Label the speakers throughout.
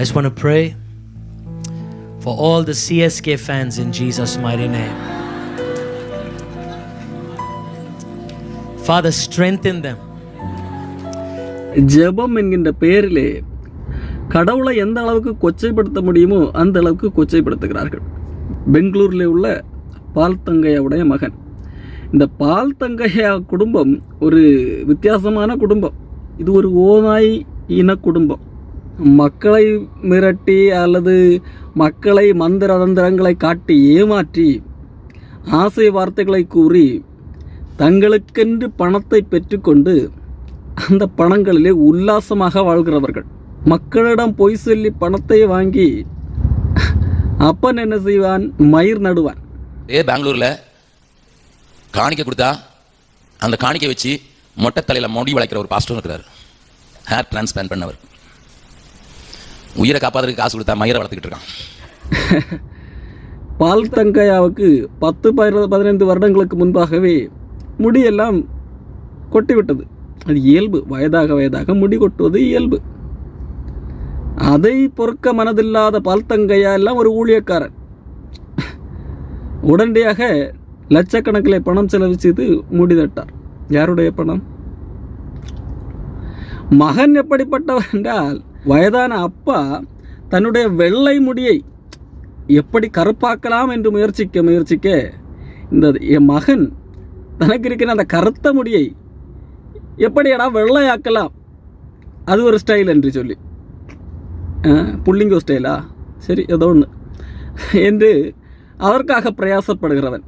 Speaker 1: I just want to pray for all the CSK fans in Jesus' mighty name. Father, strengthen them.
Speaker 2: ஜெபம் என்கின்ற பெயரிலே கடவுளை எந்த அளவுக்கு கொச்சைப்படுத்த முடியுமோ அந்த அளவுக்கு கொச்சைப்படுத்துகிறார்கள் பெங்களூரில் உள்ள பால் தங்கையாவுடைய மகன் இந்த பால் தங்கையா குடும்பம் ஒரு வித்தியாசமான குடும்பம் இது ஒரு ஓநாய் இன குடும்பம் மக்களை மிரட்டி அல்லது மக்களை மந்திர தந்திரங்களை காட்டி ஏமாற்றி ஆசை வார்த்தைகளை கூறி தங்களுக்கென்று பணத்தை பெற்றுக்கொண்டு அந்த பணங்களிலே உல்லாசமாக வாழ்கிறவர்கள். மக்களிடம் பொய் சொல்லி பணத்தை வாங்கி அப்பன் என்ன செய்வான்? மயிர் நடுவான்.
Speaker 3: ஏ பெங்களூர்ல காணிக்கை கொடுத்தா அந்த காணிக்கை வச்சு மொட்டை தலையில முடி வளைக்கிற ஒரு பாஸ்டர் இருக்கிறார் ஹேர் டிரான்ஸ்பிளான் பண்ணவர். உயிரை காப்பாத்துறதுக்கு காசு கொடுத்தா மயிரை வளர்த்துக்கிட்டு இருக்கான்.
Speaker 2: பால் தங்கையாவுக்கு பத்து பதினைந்து வருடங்களுக்கு முன்பாகவே முடியெல்லாம் கொட்டிவிட்டது. அது இயல்பு. வயதாக வயதாக முடி கொட்டுவது இயல்பு. அதை பொறுக்க மனதில்லாத பால் தங்கையா எல்லாம் ஒரு ஊழியக்காரன். உடனடியாக லட்சக்கணக்கில் பணம் செலவிச்சது செய்து முடி யாருடைய பணம்? மகன் எப்படிப்பட்டவன் என்றால் வயதான அப்பா தன்னுடைய வெள்ளை முடியை எப்படி கருப்பாக்கலாம் என்று முயற்சிக்க முயற்சிக்க இந்த என் மகன் தனக்கு இருக்கிற அந்த கருத்த முடியை எப்படியடா வெள்ளையாக்கலாம்? அது ஒரு ஸ்டைல் என்று சொல்லி. ஆ, புள்ளிங்கோ ஸ்டைலா சரி ஏதோ ஒன்று என்று அதற்காக பிரயாசப்படுகிறவன்.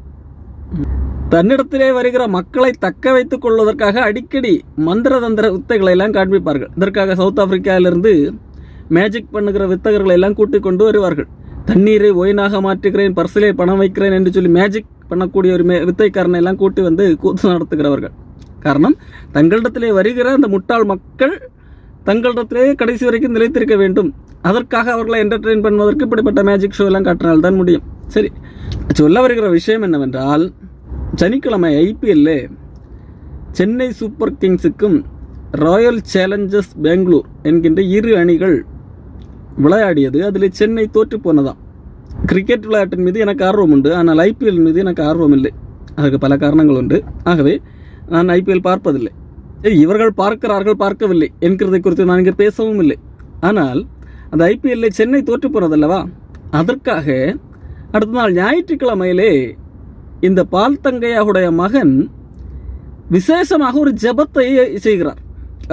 Speaker 2: தன்னிடத்திலே வருகிற மக்களை தக்க வைத்துக் கொள்வதற்காக அடிக்கடி மந்திர தந்திர வித்தைகளை எல்லாம் காண்பிப்பார்கள். இதற்காக சவுத் ஆப்பிரிக்காவிலிருந்து மேஜிக் பண்ணுகிற வித்தகர்களை எல்லாம் கூட்டிக் கொண்டு வருவார்கள். தண்ணீரை ஒயினாக மாற்றுகிறேன் பர்சிலே பணம் வைக்கிறேன் என்று சொல்லி மேஜிக் பண்ணக்கூடிய ஒரு மே வித்தைக்காரனை எல்லாம் கூட்டி வந்து கூத்து நடத்துகிறவர்கள். காரணம் தங்களிடத்திலே வருகிற அந்த முட்டாள் மக்கள் தங்களிடத்திலே கடைசி வரைக்கும் நிலைத்திருக்க வேண்டும். அதற்காக அவர்களை என்டர்டெயின் பண்ணுவதற்கு இப்படிப்பட்ட மேஜிக் ஷோ எல்லாம் காட்டினால்தான் முடியும். சரி சொல்ல வருகிற விஷயம் என்னவென்றால் சனிக்கிழமை ஐபிஎல்ல சென்னை சூப்பர் கிங்ஸுக்கும் ராயல் சேலஞ்சர்ஸ் பெங்களூர் என்கின்ற இரு அணிகள் விளையாடியது. அதில் சென்னை தோற்று போனதாம். கிரிக்கெட் விளையாட்டின் மீது எனக்கு ஆர்வம் உண்டு. ஆனால் ஐபிஎல் மீது எனக்கு ஆர்வம் இல்லை. அதுக்கு பல காரணங்கள் உண்டு. ஆகவே நான் ஐபிஎல் பார்ப்பதில்லை. இவர்கள் பார்க்கிறார்கள் பார்க்கவில்லை என்கிறதை குறித்து நான் இங்கே பேசவும் இல்லை. ஆனால் அந்த ஐபிஎல்ல சென்னை தோற்று போனதல்லவா? அதற்காக அடுத்த நாள் ஞாயிற்றுக்கிழமையிலே இந்த பால் தங்கையாவுடைய மகன் விசேஷமாக ஒரு ஜபத்தை செய்கிறார்.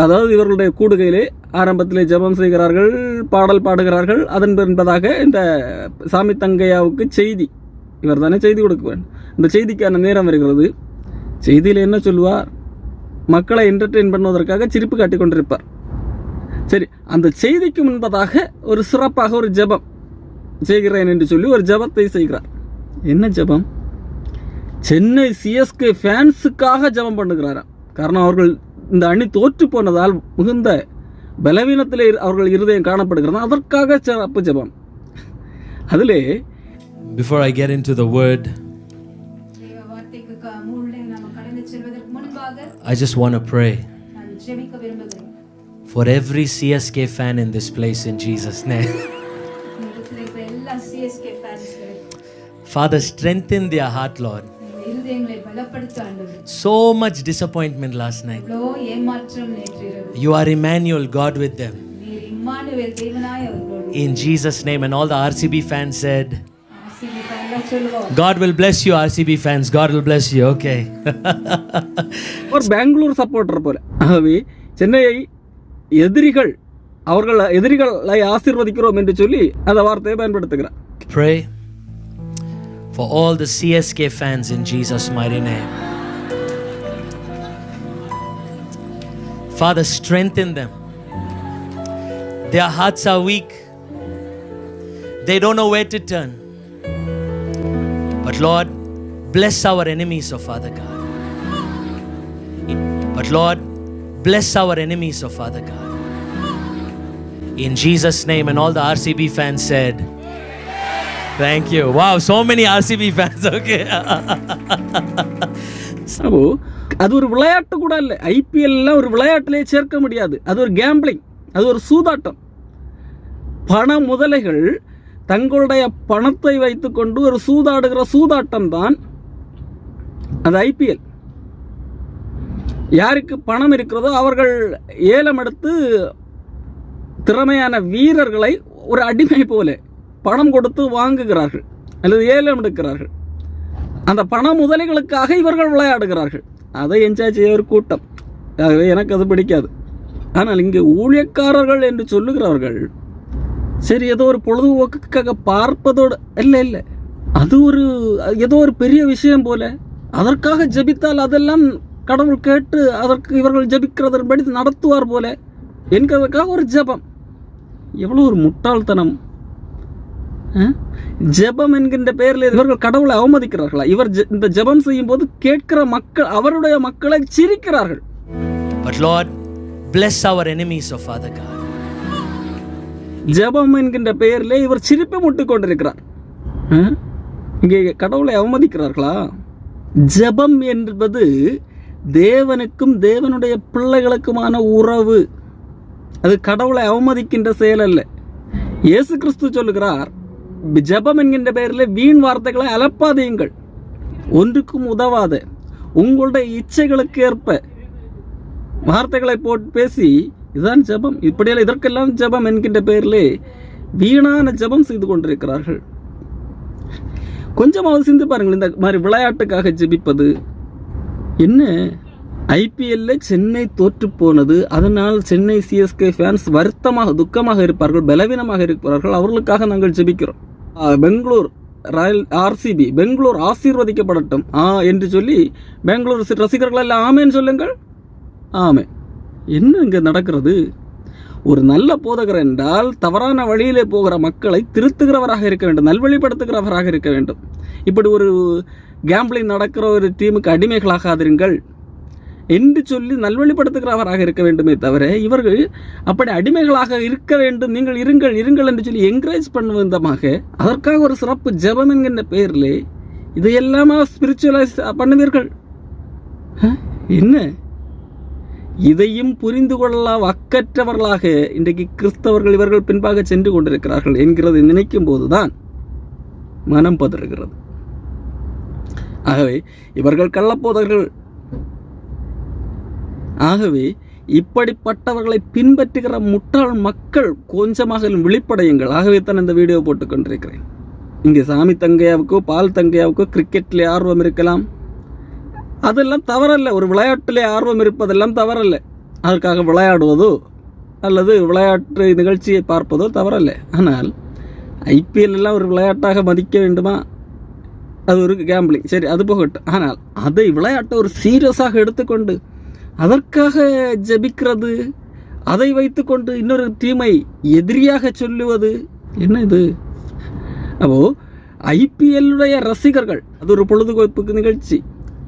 Speaker 2: அதாவது இவர்களுடைய கூடுகையிலே ஆரம்பத்திலே ஜெபம் செய்கிறார்கள் பாடல் பாடுகிறார்கள். அதன் என்பதாக இந்த சாமி தங்கையாவுக்கு செய்தி. இவர் தானே செய்தி கொடுக்குவார் இந்த செய்திக்கான நேரம் வருகிறது. செய்தியில் என்ன சொல்லுவார் மக்களை என்டர்டெயின் பண்ணுவதற்காக சிரிப்பு காட்டி கொண்டிருப்பார். சரி அந்த செய்திக்கு முன்பதாக ஒரு சிறப்பாக ஒரு ஜெபம் செய்கிறேன் என்று சொல்லி ஒரு ஜெபத்தை செய்கிறார். என்ன ஜெபம்? சென்னை சிஎஸ்கே ஃபேன்ஸுக்காக ஜெபம் பண்ணுகிறாராம். காரணம் அவர்கள் இந்த அணி தோற்று போனதால் மிகுந்த பலவீனத்திலே அவர்கள் இருதயம் காணப்படுகிறது. அதற்காக சிறப்பு ஜெபம். அதிலே
Speaker 1: Before I get into the word,
Speaker 4: தேவ வார்த்தைக்கு க- முன்னே நாம் கடந்து செல்வதற்கு முன்பாக
Speaker 1: I just want to pray for every CSK fan in this place in Jesus' name. Father, strengthen their heart, Lord.
Speaker 4: இருதயங்களை பலப்படுத்த ஆண்டவர்
Speaker 1: So much disappointment last night.
Speaker 4: இவ்வளோ ஏமாற்றம் நேற்று இரவு
Speaker 1: You are Emmanuel, God with them.
Speaker 4: நீர் Emmanuel தேவனாய் அவர்களோடு
Speaker 1: In Jesus' name. And all the RCB fans said,
Speaker 4: ஆசீர்வதிப்பார். எல்லாம் சொல்லுவோம்
Speaker 1: God will bless you, RCB fans. God will bless you. Okay.
Speaker 2: ஒரு பெங்களூர் சப்போர்ட்டர் போல ஆகவே சென்னையை எதிரிகள் அவர்கள் எதிரிகளை ஆசீர்வதிக்கிறோம் என்று சொல்லி அந்த வார்த்தையை பயன்படுத்துகிறார்
Speaker 1: Pray for all the CSK fans in Jesus' mighty name. Father, strengthen them. Their hearts are weak, they don't know where to turn. But Lord, bless our enemies, oh Father God. But Lord, bless our enemies, oh Father God. In Jesus' name, and all the RCB fans said, Thank you. Wow, so many RCB fans. Okay.
Speaker 2: சபு அது ஒரு விளையாட்டு கூட இல்லை ஐபிஎல்லாம் ஒரு விளையாட்டிலே சேர்க்க முடியாது அது ஒரு கேம்பிளிங் அது ஒரு சூதாட்டம் பண முதலைகள் தங்களுடைய பணத்தை வைத்துக்கொண்டு ஒரு சூதாடுகிற சூதாட்டம் தான் அது ஐபிஎல் யாருக்கு பணம் இருக்கிறதோ அவர்கள் ஏலம் எடுத்து திறமையான வீரர்களை ஒரு அடிமை போல பணம் கொடுத்து வாங்குகிறார்கள் அல்லது ஏலம் எடுக்கிறார்கள். அந்த பண முதலைகளுக்காக இவர்கள் விளையாடுகிறார்கள். அதை என்ஜாய் செய்ய ஒரு கூட்டம். ஆகவே எனக்கு அது பிடிக்காது. ஆனால் இங்கே ஊழியக்காரர்கள் என்று சொல்லுகிறார்கள் சரி ஏதோ ஒரு பொழுதுபோக்குக்காக பார்ப்பதோடு இல்லை இல்லை. அது ஒரு ஏதோ ஒரு பெரிய விஷயம் போல. அதற்காக ஜெபித்தால் அதெல்லாம் கடவுள் கேட்டு அதற்கு இவர்கள் ஜபிக்கிறதன்படி நடத்துவார் போல. என்கிறதுக்காக ஒரு ஜெபம். எவ்வளோ ஒரு முட்டாள்தனம். ஜெபம் என்கின்ற பெயரில் இவர்கள் கடவுளை அவமதிக்கிறார்களா? இவர் இந்த ஜெபம் செய்யும் போது கேட்கிற மக்கள் அவருடைய மக்களை சிரிக்கிறார்கள்.
Speaker 1: But Lord, bless our enemies, oh Father God.
Speaker 2: ஜெபம் என்கின்ற பெயரிலே இவர் சிரிப்பை முட்டிக் கொண்டிருக்கிறார்? இங்கே கடவுளை அவமதிக்கிறார்களா? ஜெபம் என்பது தேவனுக்கும் தேவனுடைய பிள்ளைகளுக்குமான உறவு. அது கடவுளை அவமதிக்கின்ற செயல் அல்ல. இயேசு கிறிஸ்து சொல்லுகிறார் ஜபம் என்கின்ற பெயரில் வீண் வார்த்தைகளை அலப்பாதையுங்கள் ஒன்றுக்கும் உதவாத உங்களுடைய இச்சைகளுக்கு ஏற்ப வார்த்தைகளை போட்டு பேசி இதுதான் ஜெபம். இப்படியெல்லாம் இதற்கெல்லாம் ஜபம் என்கின்ற பெயரிலே வீணான ஜெபம் செய்து கொண்டிருக்கிறார்கள். கொஞ்சமாவது சிந்து பாருங்கள் இந்த மாதிரி விளையாட்டுக்காக ஜெபிப்பது. என்ன? ஐபிஎல்ல சென்னை தோற்று போனது. அதனால் சென்னை சிஎஸ்கே ஃபேன்ஸ் வருத்தமாக துக்கமாக இருப்பார்கள் பலவீனமாக இருப்பார்கள். அவர்களுக்காக நாங்கள் ஜெபிக்கிறோம். பெங்களூர் ராயல் ஆர்சிபி பெங்களூர் ஆசீர்வதிக்கப்படட்டும். ஆ என்று சொல்லி பெங்களூர் ரசிகர்கள் எல்லாம் ஆமேன்னு சொல்லுங்கள். ஆமே என்ன இங்கே நடக்கிறது? ஒரு நல்ல போதகர் என்றால் தவறான வழியிலே போகிற மக்களை திருத்துகிறவராக இருக்க வேண்டும் நல்வழிப்படுத்துகிறவராக இருக்க வேண்டும். இப்படி ஒரு கேம்பிளிங் நடக்கிற ஒரு டீமுக்கு அடிமைகளாகாதிருங்கள். என்று சொல்லி நல்வழிப்படுத்துகிறவராக இருக்க வேண்டுமே தவிர இவர்கள் அப்படி அடிமைகளாக இருக்க வேண்டும் நீங்கள் இருங்கள் இருங்கள் என்று சொல்லி என்கரேஜ் பண்ணும் விதமாக அதற்காக ஒரு சிறப்பு ஜபம் என்கின்ற பெயரில் இதையெல்லாமா ஸ்பிரிச்சுவலைஸ் பண்ணுவீர்கள். என்ன? இதையும் புரிந்து கொள்ள அக்கற்றவர்களாக இன்றைக்கு கிறிஸ்தவர்கள் இவர்கள் பின்பாக சென்று கொண்டிருக்கிறார்கள் என்கிறதை நினைக்கும் போதுதான் மனம் பதறுகிறது. ஆகவே இவர்கள் கள்ளப்போதர்கள் ஆகவே இப்படிப்பட்டவர்களை பின்பற்றுகிற முட்டாள் மக்கள் கொஞ்சமாக விழிப்படையுங்கள். ஆகவே தான் இந்த வீடியோ போட்டுக்கொண்டிருக்கிறேன். இங்கே சாமி தங்கையாவுக்கோ பால் தங்கையாவுக்கோ கிரிக்கெட்டில் ஆர்வம் இருக்கலாம். அதெல்லாம் தவறல்ல. ஒரு விளையாட்டிலே ஆர்வம் இருப்பதெல்லாம் தவறல்ல. அதற்காக விளையாடுவதோ அல்லது விளையாட்டு நிகழ்ச்சியை பார்ப்பதோ தவறல்ல. ஆனால் ஐபிஎல் எல்லாம் ஒரு விளையாட்டாக மதிக்க வேண்டுமா? அது ஒரு கேம்பிளிங் சரி அது போகட்டும். ஆனால் அதை விளையாட்டை ஒரு சீரியஸாக எடுத்துக்கொண்டு அதற்காக ஜெபிக்கிறது. அதை வைத்துக்கொண்டு இன்னொரு டீமை எதிரியாக சொல்லுவது. என்ன இது? அப்போ ஐபிஎல்லுடைய ரசிகர்கள் அது ஒரு பொழுதுபோக்கு நிகழ்ச்சி.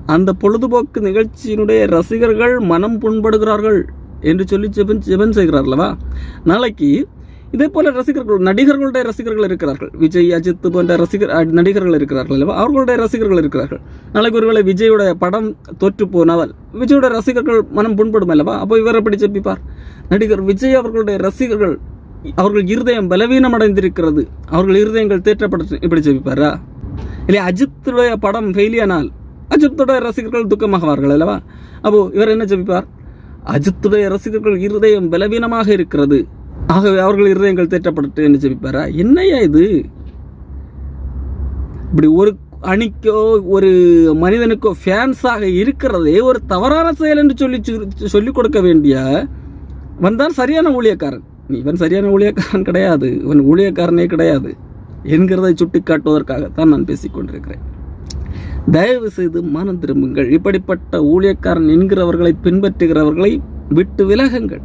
Speaker 2: அந்த பொழுதுபோக்கு நிகழ்ச்சியினுடைய ரசிகர்கள் மனம் புண்படுகிறார்கள் என்று சொல்லி ஜெபன் ஜெபன் செய்கிறார்களவா நாளைக்கு இதே போல ரசிகர்கள் நடிகர்களுடைய ரசிகர்கள் இருக்கிறார்கள். விஜய் அஜித் போன்ற ரசிகர் நடிகர்கள் இருக்கிறார்கள் அல்லவா? அவர்களுடைய ரசிகர்கள் இருக்கிறார்கள். நாளைக்கு ஒருவேளை விஜயுடைய படம் தோற்று போனால் விஜயோட ரசிகர்கள் மனம் புண்படும் அல்லவா? அப்போ இவர் எப்படி ஜெபிப்பார்? நடிகர் விஜய் அவர்களுடைய ரசிகர்கள் அவர்கள் இருதயம் பலவீனம் அடைந்திருக்கிறது அவர்கள் இருதயங்கள் தேற்றப்பட்டு இப்படி ஜெபிப்பாரா? இல்லை அஜித்துடைய படம் ஃபெயிலியானால் அஜித்துடைய ரசிகர்கள் துக்கமாகவார்கள் அல்லவா? அப்போ இவர் என்ன ஜெபிப்பார்? அஜித்துடைய ரசிகர்கள் இருதயம் பலவீனமாக இருக்கிறது. ஆகவே அவர்கள் இருதயங்கள் தேற்றப்பட்டு என்ன ஜெபிப்பாரா? என்னையா இது? இப்படி ஒரு அணிக்கோ ஒரு மனிதனுக்கோ ஃபேன்ஸாக இருக்கிறதே ஒரு தவறான செயல் என்று சொல்லி சொல்லிக் கொடுக்க வேண்டிய வந்தான் சரியான ஊழியக்காரன். இவன் சரியான ஊழியக்காரன் கிடையாது. இவன் ஊழியக்காரனே கிடையாது என்கிறதை சுட்டி காட்டுவதற்காகத்தான் நான் பேசிக்கொண்டிருக்கிறேன் தயவு செய்து மனம் திரும்புங்கள். இப்படிப்பட்ட ஊழியக்காரன் என்கிறவர்களை பின்பற்றுகிறவர்களை விட்டு விலகுங்கள்.